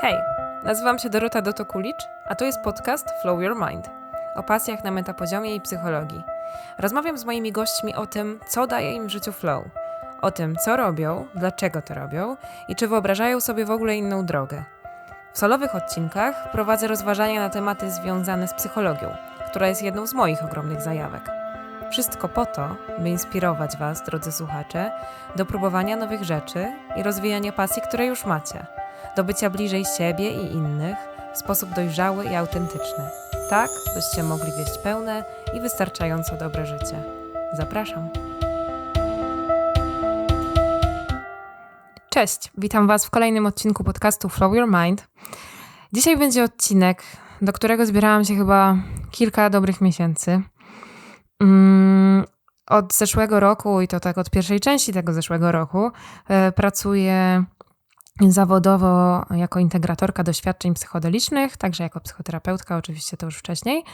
Hej, nazywam się Dorota Dotokulicz, a to jest podcast Flow Your Mind o pasjach na metapoziomie i psychologii. Rozmawiam z moimi gośćmi o tym, co daje im w życiu flow, o tym, co robią, dlaczego to robią i czy wyobrażają sobie w ogóle inną drogę. W solowych odcinkach prowadzę rozważania na tematy związane z psychologią, która jest jedną z moich ogromnych zajawek. Wszystko po to, by inspirować Was, drodzy słuchacze, do próbowania nowych rzeczy i rozwijania pasji, które już macie, do bycia bliżej siebie i innych w sposób dojrzały i autentyczny, tak byście mogli wieść pełne i wystarczająco dobre życie. Zapraszam. Cześć, witam Was w kolejnym odcinku podcastu Flow Your Mind. Dzisiaj będzie odcinek, do którego zbierałam się chyba kilka dobrych miesięcy. Mm, od zeszłego roku, i to tak od pierwszej części tego zeszłego roku, e, pracuję zawodowo jako integratorka doświadczeń psychodelicznych, także jako psychoterapeutka, oczywiście to już wcześniej,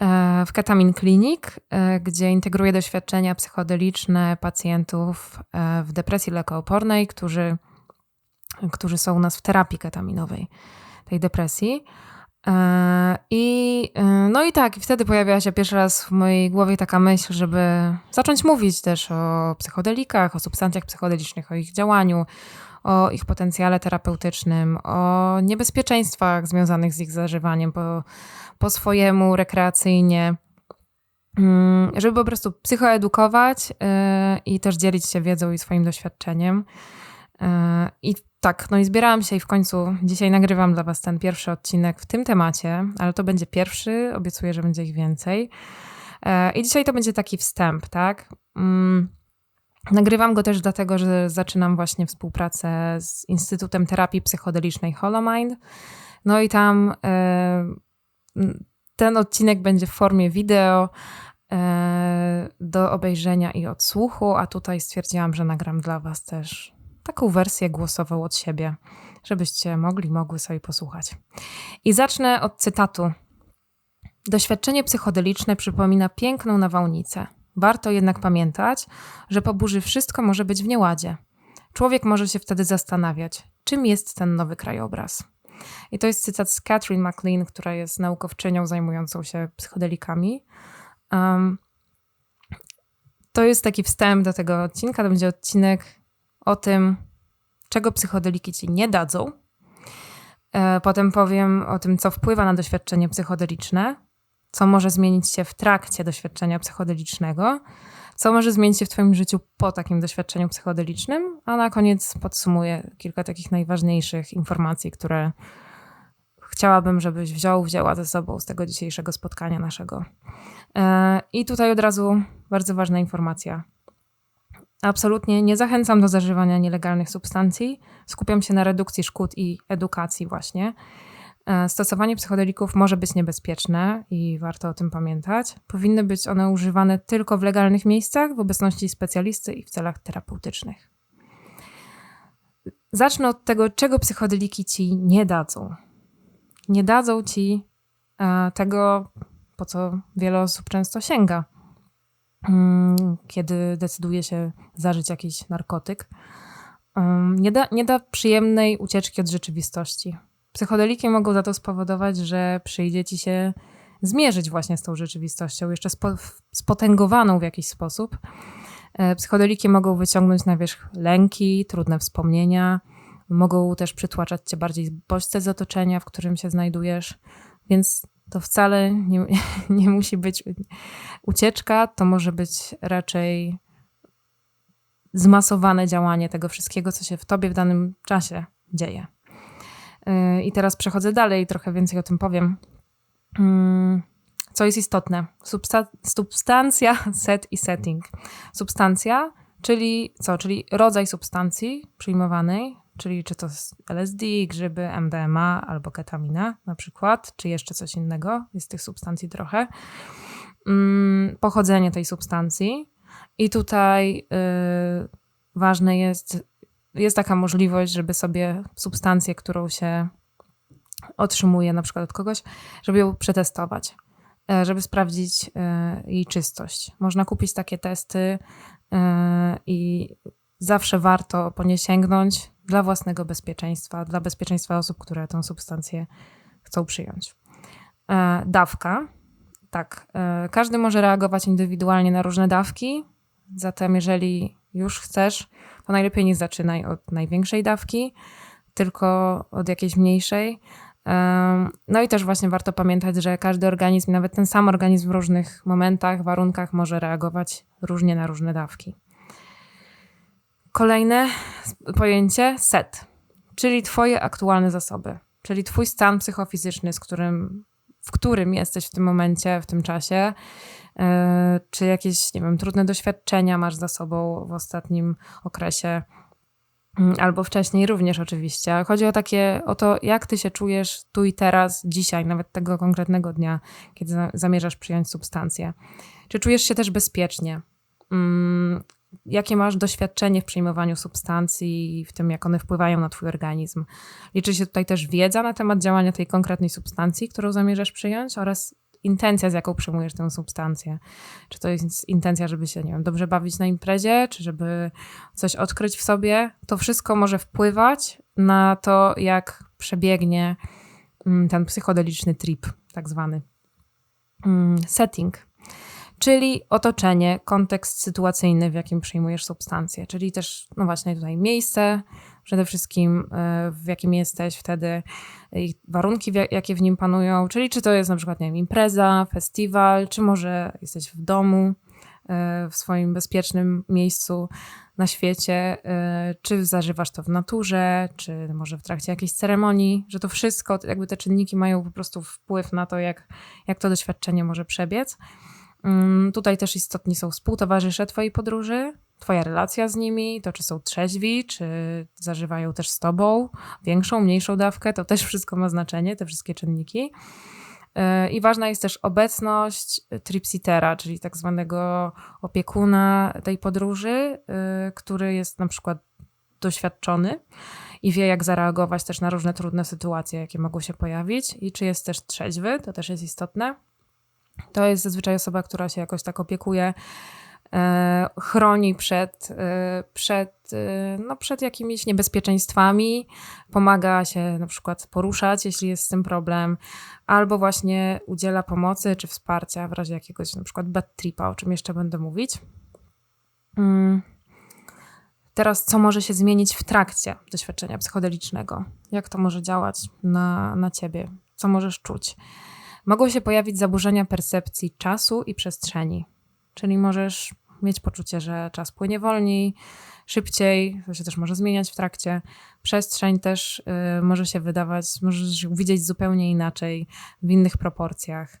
e, w Ketamin Clinic, e, gdzie integruję doświadczenia psychodeliczne pacjentów w depresji lekoopornej, którzy, którzy są u nas w terapii ketaminowej tej depresji. E, I, e, no i tak, wtedy pojawiła się pierwszy raz w mojej głowie taka myśl, żeby zacząć mówić też o psychodelikach, o substancjach psychodelicznych, o ich działaniu, o ich potencjale terapeutycznym, o niebezpieczeństwach związanych z ich zażywaniem po, po swojemu, rekreacyjnie, mm, żeby po prostu psychoedukować e, i też dzielić się wiedzą i swoim doświadczeniem. I tak, no i zbierałam się i w końcu dzisiaj nagrywam dla Was ten pierwszy odcinek w tym temacie, ale to będzie pierwszy, obiecuję, że będzie ich więcej. E, I dzisiaj to będzie taki wstęp, tak? Nagrywam go też dlatego, że zaczynam właśnie współpracę z Instytutem Terapii Psychodelicznej Holomind. No i tam e, ten odcinek będzie w formie wideo e, do obejrzenia i odsłuchu, a tutaj stwierdziłam, że nagram dla Was też taką wersję głosową od siebie, żebyście mogli, mogły sobie posłuchać. I zacznę od cytatu. Doświadczenie psychodeliczne przypomina piękną nawałnicę. Warto jednak pamiętać, że po burzy wszystko może być w nieładzie. Człowiek może się wtedy zastanawiać, czym jest ten nowy krajobraz. I to jest cytat z Catherine McLean, która jest naukowczynią zajmującą się psychodelikami. Um, to jest taki wstęp do tego odcinka. To będzie odcinek o tym, czego psychodeliki ci nie dadzą. E, potem powiem o tym, co wpływa na doświadczenie psychodeliczne, co może zmienić się w trakcie doświadczenia psychodelicznego, co może zmienić się w Twoim życiu po takim doświadczeniu psychodelicznym, a na koniec podsumuję kilka takich najważniejszych informacji, które chciałabym, żebyś wziął, wzięła ze sobą z tego dzisiejszego spotkania naszego. E, I tutaj od razu bardzo ważna informacja. Absolutnie nie zachęcam do zażywania nielegalnych substancji. Skupiam się na redukcji szkód i edukacji, właśnie. E, stosowanie psychodelików może być niebezpieczne i warto o tym pamiętać. Powinny być one używane tylko w legalnych miejscach, w obecności specjalisty i w celach terapeutycznych. Zacznę od tego, czego psychodeliki ci nie dadzą. Nie dadzą ci e, tego, po co wiele osób często sięga Mm, kiedy decyduje się zażyć jakiś narkotyk. Nie da, nie da przyjemnej ucieczki od rzeczywistości. Psychodeliki mogą za to spowodować, że przyjdzie ci się zmierzyć właśnie z tą rzeczywistością, jeszcze spo, spotęgowaną w jakiś sposób. E, psychodeliki mogą wyciągnąć na wierzch lęki, trudne wspomnienia, mogą też przytłaczać cię bardziej bodźce z otoczenia, w którym się znajdujesz, więc to wcale nie, nie musi być ucieczka, to może być raczej zmasowane działanie tego wszystkiego, co się w tobie w danym czasie dzieje. Y, I teraz przechodzę dalej, trochę więcej o tym powiem. Mm, co jest istotne? Substa substancja, set i setting. Substancja, czyli co? Czyli rodzaj substancji przyjmowanej, czyli czy to LSD, grzyby, MDMA albo ketamina na przykład, czy jeszcze coś innego, jest tych substancji trochę. Mm, pochodzenie tej substancji. I tutaj y, ważne jest, jest taka możliwość, żeby sobie substancję, którą się otrzymuje na przykład od kogoś, żeby ją przetestować, y, żeby sprawdzić y, jej czystość. Można kupić takie testy y, i zawsze warto po nie sięgnąć, dla własnego bezpieczeństwa, dla bezpieczeństwa osób, które tę substancję chcą przyjąć. E, dawka. Tak, e, każdy może reagować indywidualnie na różne dawki, zatem jeżeli już chcesz, to najlepiej nie zaczynaj od największej dawki, tylko od jakiejś mniejszej. No i też właśnie warto pamiętać, że każdy organizm, nawet ten sam organizm w różnych momentach, warunkach może reagować różnie na różne dawki. Kolejne pojęcie set, czyli Twoje aktualne zasoby, czyli Twój stan psychofizyczny, z którym, w którym jesteś w tym momencie, w tym czasie, czy jakieś, nie wiem, trudne doświadczenia masz za sobą w ostatnim okresie, mm, albo wcześniej również oczywiście. Chodzi o takie, o to, jak ty się czujesz tu i teraz, dzisiaj, nawet tego konkretnego dnia, kiedy zamierzasz przyjąć substancję. Czy czujesz się też bezpiecznie? Mm, jakie masz doświadczenie w przyjmowaniu substancji i w tym, jak one wpływają na Twój organizm. Liczy się tutaj też wiedza na temat działania tej konkretnej substancji, którą zamierzasz przyjąć, oraz intencja, z jaką przyjmujesz tę substancję. Czy to jest intencja, żeby się, nie wiem, dobrze bawić na imprezie, czy żeby coś odkryć w sobie. To wszystko może wpływać na to, jak przebiegnie mm, ten psychodeliczny trip, tak zwany. Mm, setting czyli otoczenie, kontekst sytuacyjny, w jakim przyjmujesz substancję, czyli też, no właśnie tutaj miejsce, przede wszystkim e, w jakim jesteś wtedy warunki, jakie w nim panują, czyli czy to jest na przykład, nie wiem, impreza, festiwal, czy może jesteś w domu, e, w swoim bezpiecznym miejscu na świecie, e, czy zażywasz to w naturze, czy może w trakcie jakiejś ceremonii, że to wszystko, jakby te czynniki mają po prostu wpływ na to, jak, jak to doświadczenie może przebiec. Mm, tutaj też istotni są współtowarzysze Twojej podróży, Twoja relacja z nimi, to czy są trzeźwi, czy zażywają też z Tobą większą, mniejszą dawkę, to też wszystko ma znaczenie, te wszystkie czynniki. E, I ważna jest też obecność tripsitera, czyli tak zwanego opiekuna tej podróży, e, który jest na przykład doświadczony i wie, jak zareagować też na różne trudne sytuacje, jakie mogą się pojawić, i czy jest też trzeźwy, to też jest istotne. To jest zazwyczaj osoba, która się jakoś tak opiekuje, chroni przed, e, przed, e, no, przed jakimiś niebezpieczeństwami, pomaga się na przykład poruszać, jeśli jest z tym problem, albo właśnie udziela pomocy czy wsparcia w razie jakiegoś na przykład bad tripa, o czym jeszcze będę mówić. Mm. Teraz, co może się zmienić w trakcie doświadczenia psychodelicznego? Jak to może działać na, na ciebie? Co możesz czuć? mogą się pojawić zaburzenia percepcji czasu i przestrzeni. Czyli możesz mieć poczucie, że czas płynie wolniej, szybciej, to się też może zmieniać w trakcie. Przestrzeń też y, może się wydawać, możesz widzieć zupełnie inaczej, w innych proporcjach.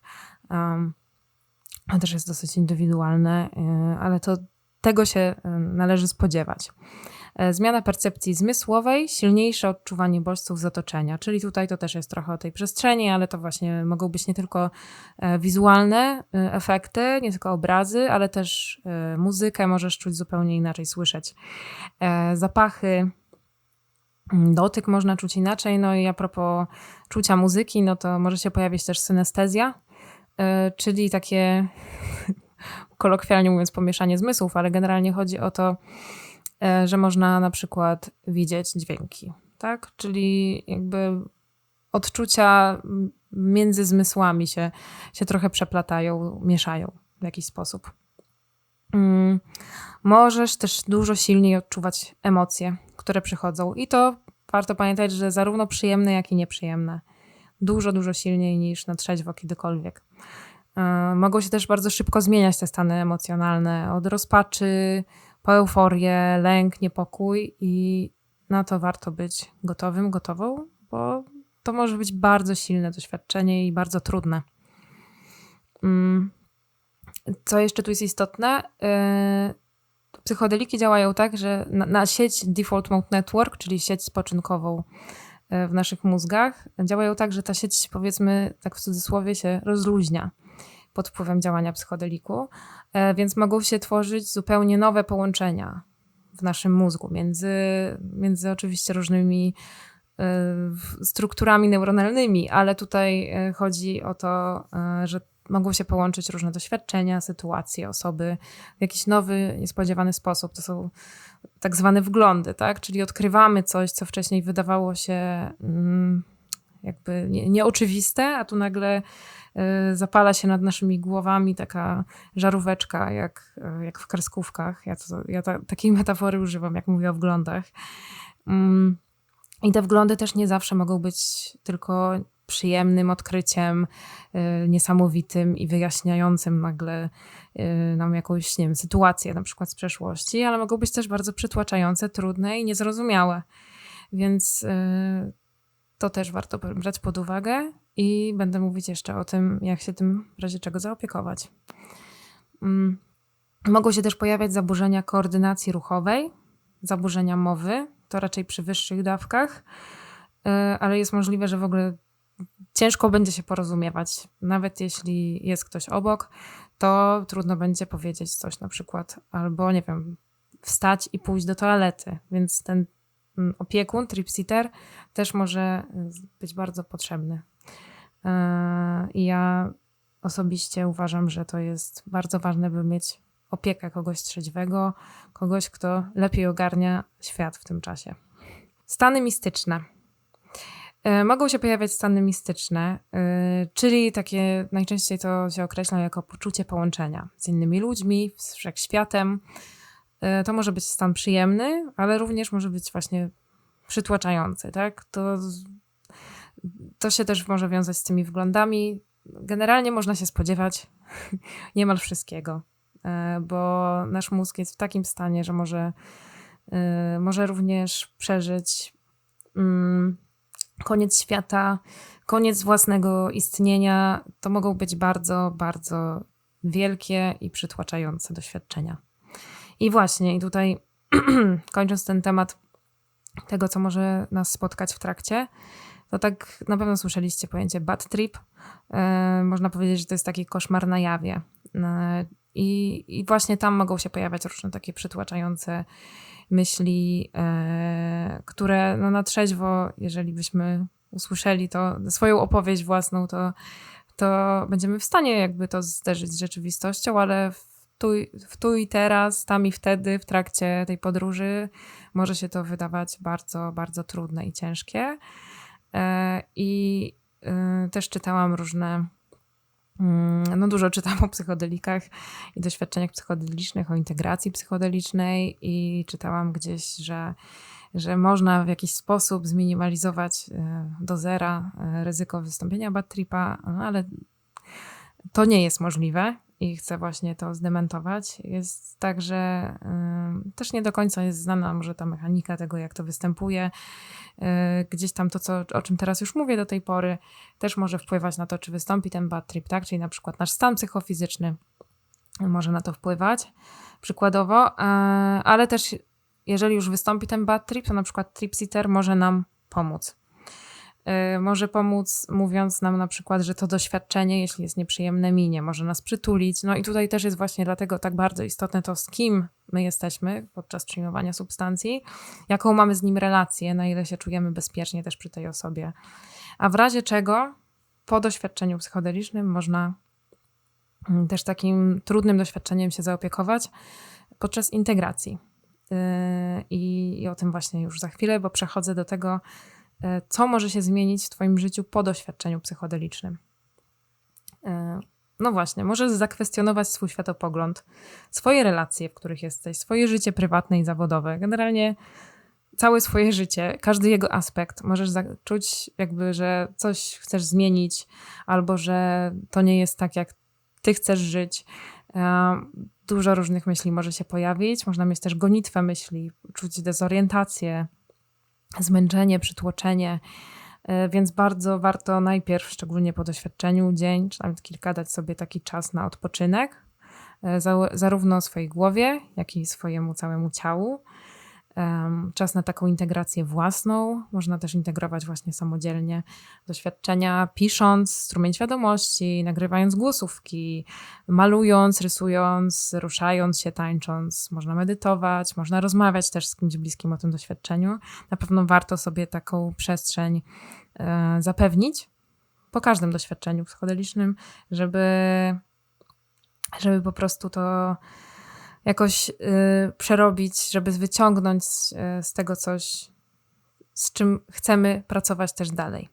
Um, to też jest dosyć indywidualne, y, ale to tego się y, należy spodziewać. E, zmiana percepcji zmysłowej, silniejsze odczuwanie bodźców z otoczenia. Czyli tutaj to też jest trochę o tej przestrzeni, ale to właśnie mogą być nie tylko e, wizualne e, efekty, nie tylko obrazy, ale też muzykę możesz czuć zupełnie inaczej, słyszeć. Zapachy, mm, dotyk można czuć inaczej. No i a propos czucia muzyki, no to może się pojawić też synestezja, czyli takie kolokwialnie mówiąc pomieszanie zmysłów, ale generalnie chodzi o to, że można na przykład widzieć dźwięki, tak? Czyli jakby odczucia między zmysłami się, się trochę przeplatają, mieszają w jakiś sposób. Mm, możesz też dużo silniej odczuwać emocje, które przychodzą, i to warto pamiętać, że zarówno przyjemne, jak i nieprzyjemne. Dużo, dużo silniej niż na trzeźwo kiedykolwiek. E, mogą się też bardzo szybko zmieniać te stany emocjonalne od rozpaczy, po euforię, lęk, niepokój i na to warto być gotowym, gotową, bo to może być bardzo silne doświadczenie i bardzo trudne. Mm. Co jeszcze tu jest istotne? Y, psychodeliki działają tak, że na, na sieć Default Mode Network, czyli sieć spoczynkową y, w naszych mózgach, działają tak, że ta sieć, powiedzmy tak w cudzysłowie, się rozluźnia pod wpływem działania psychodeliku, e, więc mogą się tworzyć zupełnie nowe połączenia w naszym mózgu między, między oczywiście różnymi e, strukturami neuronalnymi, ale tutaj e, chodzi o to, że mogą się połączyć różne doświadczenia, sytuacje, osoby w jakiś nowy, niespodziewany sposób. To są tak zwane wglądy, tak? Czyli odkrywamy coś, co wcześniej wydawało się mm, jakby nie, nieoczywiste, a tu nagle zapala się nad naszymi głowami taka żaróweczka, jak, y, jak w kreskówkach. Ja, to, ja ta, takiej metafory używam, jak mówię o wglądach. Mm, I te wglądy też nie zawsze mogą być tylko przyjemnym odkryciem, y, niesamowitym i wyjaśniającym nagle y, nam jakąś, nie wiem, sytuację na przykład z przeszłości, ale mogą być też bardzo przytłaczające, trudne i niezrozumiałe. Więc y, to też warto brać pod uwagę i będę mówić jeszcze o tym, jak się tym w razie czego zaopiekować. Mm, mogą się też pojawiać zaburzenia koordynacji ruchowej, zaburzenia mowy, to raczej przy wyższych dawkach, ale jest możliwe, że w ogóle ciężko będzie się porozumiewać. Nawet jeśli jest ktoś obok, to trudno będzie powiedzieć coś na przykład, albo nie wiem, wstać i pójść do toalety. Więc ten mm, opiekun, tripsitter też może y, być bardzo potrzebny. E, I ja osobiście uważam, że to jest bardzo ważne, by mieć opiekę kogoś trzeźwego, kogoś, kto lepiej ogarnia świat w tym czasie. Stany mistyczne. E, mogą się pojawiać stany mistyczne, e, czyli takie najczęściej to się określa jako poczucie połączenia z innymi ludźmi, z wszechświatem. To może być stan przyjemny, ale również może być właśnie przytłaczający, tak? To, to się też może wiązać z tymi wglądami. Generalnie można się spodziewać niemal wszystkiego, bo nasz mózg jest w takim stanie, że może, może również przeżyć. Mm, koniec świata, koniec własnego istnienia, to mogą być bardzo, bardzo wielkie i przytłaczające doświadczenia. I właśnie, i tutaj kończąc ten temat tego, co może nas spotkać w trakcie, to tak na pewno słyszeliście pojęcie bad trip. E, można powiedzieć, że to jest taki koszmar na jawie. E, i, I właśnie tam mogą się pojawiać różne takie przytłaczające myśli, e, które no na trzeźwo, jeżeli byśmy usłyszeli to, swoją opowieść własną, to, to będziemy w stanie jakby to zderzyć z rzeczywistością, ale tu, w tu i teraz, tam i wtedy, w trakcie tej podróży, może się to wydawać bardzo, bardzo trudne i ciężkie. E, I e, też czytałam różne Mm, no dużo czytam o psychodelikach i doświadczeniach psychodelicznych, o integracji psychodelicznej i czytałam gdzieś, że, że można w jakiś sposób zminimalizować e, do zera ryzyko wystąpienia bad tripa, no ale to nie jest możliwe i chcę właśnie to zdementować. Jest tak, że y, też nie do końca jest znana może ta mechanika tego, jak to występuje. Y, gdzieś tam to, co, o czym teraz już mówię do tej pory, też może wpływać na to, czy wystąpi ten bad trip, tak? Czyli na przykład nasz stan psychofizyczny może na to wpływać, przykładowo, y, ale też jeżeli już wystąpi ten bad trip, to na przykład tripsitter może nam pomóc. Y, może pomóc, mówiąc nam na przykład, że to doświadczenie, jeśli jest nieprzyjemne, minie, może nas przytulić. No i tutaj też jest właśnie dlatego tak bardzo istotne to, z kim my jesteśmy podczas przyjmowania substancji, jaką mamy z nim relację, na ile się czujemy bezpiecznie też przy tej osobie. A w razie czego po doświadczeniu psychodelicznym można mm, też takim trudnym doświadczeniem się zaopiekować podczas integracji. Y, I, I o tym właśnie już za chwilę, bo przechodzę do tego, E, co może się zmienić w Twoim życiu po doświadczeniu psychodelicznym. E, no właśnie, możesz zakwestionować swój światopogląd, swoje relacje, w których jesteś, swoje życie prywatne i zawodowe. Generalnie całe swoje życie, każdy jego aspekt. Możesz czuć, jakby, że coś chcesz zmienić, albo że to nie jest tak, jak ty chcesz żyć. E, dużo różnych myśli może się pojawić. Można mieć też gonitwę myśli, czuć dezorientację, zmęczenie, przytłoczenie. E, więc bardzo warto najpierw, szczególnie po doświadczeniu, dzień czy nawet kilka, dać sobie taki czas na odpoczynek, e, zarówno swojej głowie, jak i swojemu całemu ciału czas na taką integrację własną. Można też integrować właśnie samodzielnie doświadczenia, pisząc strumień świadomości, nagrywając głosówki, malując, rysując, ruszając się, tańcząc. Można medytować, można rozmawiać też z kimś bliskim o tym doświadczeniu. Na pewno warto sobie taką przestrzeń e, zapewnić. po każdym doświadczeniu psychodelicznym, żeby, żeby po prostu to jakoś y, przerobić, żeby wyciągnąć y, z tego coś, z czym chcemy pracować też dalej.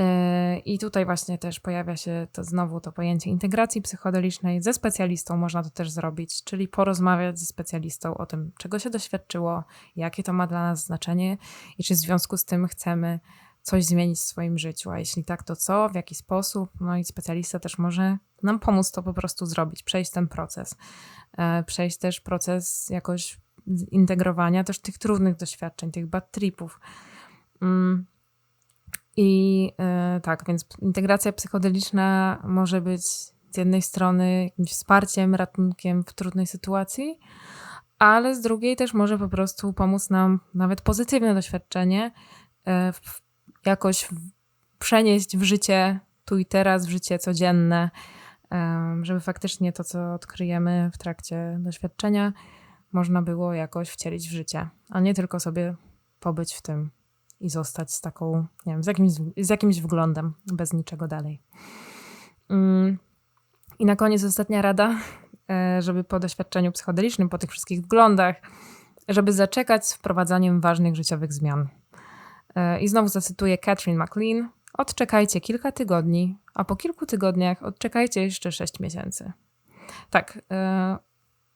Y, I tutaj właśnie też pojawia się to znowu to pojęcie integracji psychodelicznej. Ze specjalistą można to też zrobić, czyli porozmawiać ze specjalistą o tym, czego się doświadczyło, jakie to ma dla nas znaczenie i czy w związku z tym chcemy coś zmienić w swoim życiu, a jeśli tak, to co, w jaki sposób. No i specjalista też może nam pomóc to po prostu zrobić, przejść ten proces, e, przejść też proces jakoś integrowania też tych trudnych doświadczeń, tych bad tripów. Mm. I e, tak, więc integracja psychodeliczna może być z jednej strony jakimś wsparciem, ratunkiem w trudnej sytuacji, ale z drugiej też może po prostu pomóc nam nawet pozytywne doświadczenie e, w jakoś przenieść w życie tu i teraz, w życie codzienne, żeby faktycznie to, co odkryjemy w trakcie doświadczenia, można było jakoś wcielić w życie, a nie tylko sobie pobyć w tym i zostać z taką, nie wiem, z jakimś, z jakimś wglądem, bez niczego dalej. Mm. I na koniec ostatnia rada, e, żeby po doświadczeniu psychodelicznym, po tych wszystkich wglądach, żeby zaczekać z wprowadzaniem ważnych życiowych zmian. E, I znowu zacytuję Catherine McLean. Odczekajcie kilka tygodni, a po kilku tygodniach odczekajcie jeszcze sześć miesięcy. Tak, e,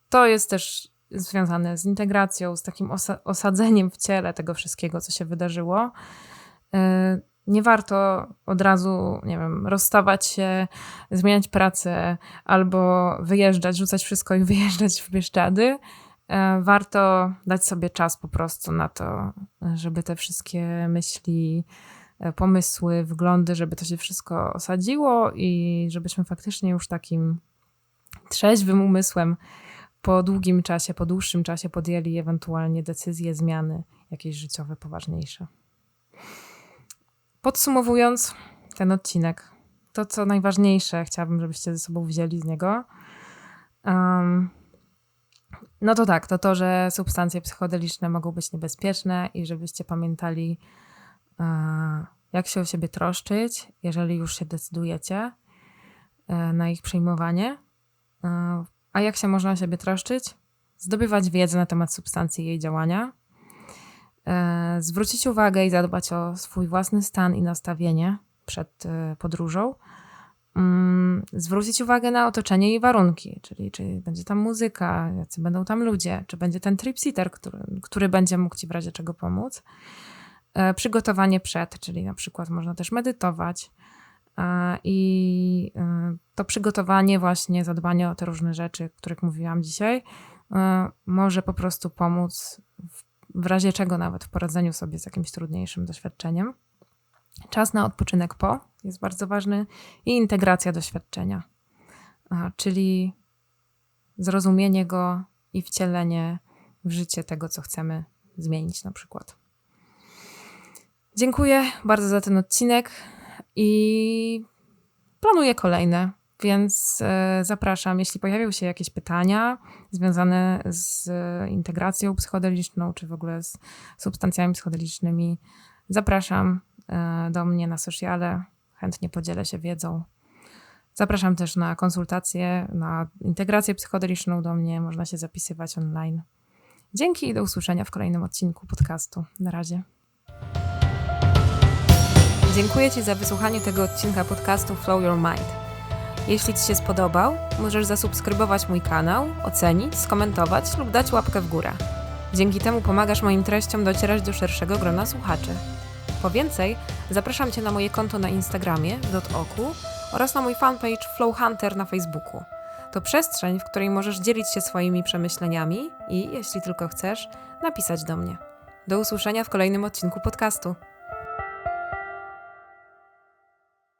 to jest też związane z integracją, z takim osa osadzeniem w ciele tego wszystkiego, co się wydarzyło. E, nie warto od razu, nie wiem, rozstawać się, zmieniać pracę albo wyjeżdżać, rzucać wszystko i wyjeżdżać w Bieszczady warto dać sobie czas po prostu na to, żeby te wszystkie myśli, e, pomysły, wglądy, żeby to się wszystko osadziło i żebyśmy faktycznie już takim trzeźwym umysłem po długim czasie, po dłuższym czasie podjęli ewentualnie decyzje, zmiany jakieś życiowe, poważniejsze. Podsumowując ten odcinek, to co najważniejsze chciałabym, żebyście ze sobą wzięli z niego. Um, no to tak, to to, że substancje psychodeliczne mogą być niebezpieczne i żebyście pamiętali, e, jak się o siebie troszczyć, jeżeli już się decydujecie e, na ich przyjmowanie. E, a jak się można o siebie troszczyć? Zdobywać wiedzę na temat substancji i jej działania, zwrócić uwagę i zadbać o swój własny stan i nastawienie przed podróżą mm, zwrócić uwagę na otoczenie i warunki, czyli czy będzie tam muzyka, jacy będą tam ludzie, czy będzie ten tripsitter, który, który będzie mógł ci w razie czego pomóc. E, przygotowanie przed, czyli na przykład można też medytować. E, I e, to przygotowanie, właśnie zadbanie o te różne rzeczy, o których mówiłam dzisiaj, e, może po prostu pomóc w, w razie czego nawet w poradzeniu sobie z jakimś trudniejszym doświadczeniem. Czas na odpoczynek po jest bardzo ważny i integracja doświadczenia, czyli zrozumienie go i wcielenie w życie tego, co chcemy zmienić, na przykład. Dziękuję bardzo za ten odcinek i planuję kolejne, więc e, zapraszam, jeśli pojawią się jakieś pytania związane z integracją psychodeliczną, czy w ogóle z substancjami psychodelicznymi, zapraszam. E, do mnie na sociale. Chętnie podzielę się wiedzą. Zapraszam też na konsultacje, na integrację psychodeliczną do mnie. Można się zapisywać online. Dzięki i do usłyszenia w kolejnym odcinku podcastu. Na razie. Dziękuję Ci za wysłuchanie tego odcinka podcastu Flow Your Mind. Jeśli Ci się spodobał, możesz zasubskrybować mój kanał, ocenić, skomentować lub dać łapkę w górę. Dzięki temu pomagasz moim treściom docierać do szerszego grona słuchaczy. Po więcej, zapraszam Cię na moje konto na Instagramie, dotoku oraz na mój fanpage Flow Hunter na Facebooku. To przestrzeń, w której możesz dzielić się swoimi przemyśleniami i, jeśli tylko chcesz, napisać do mnie. Do usłyszenia w kolejnym odcinku podcastu.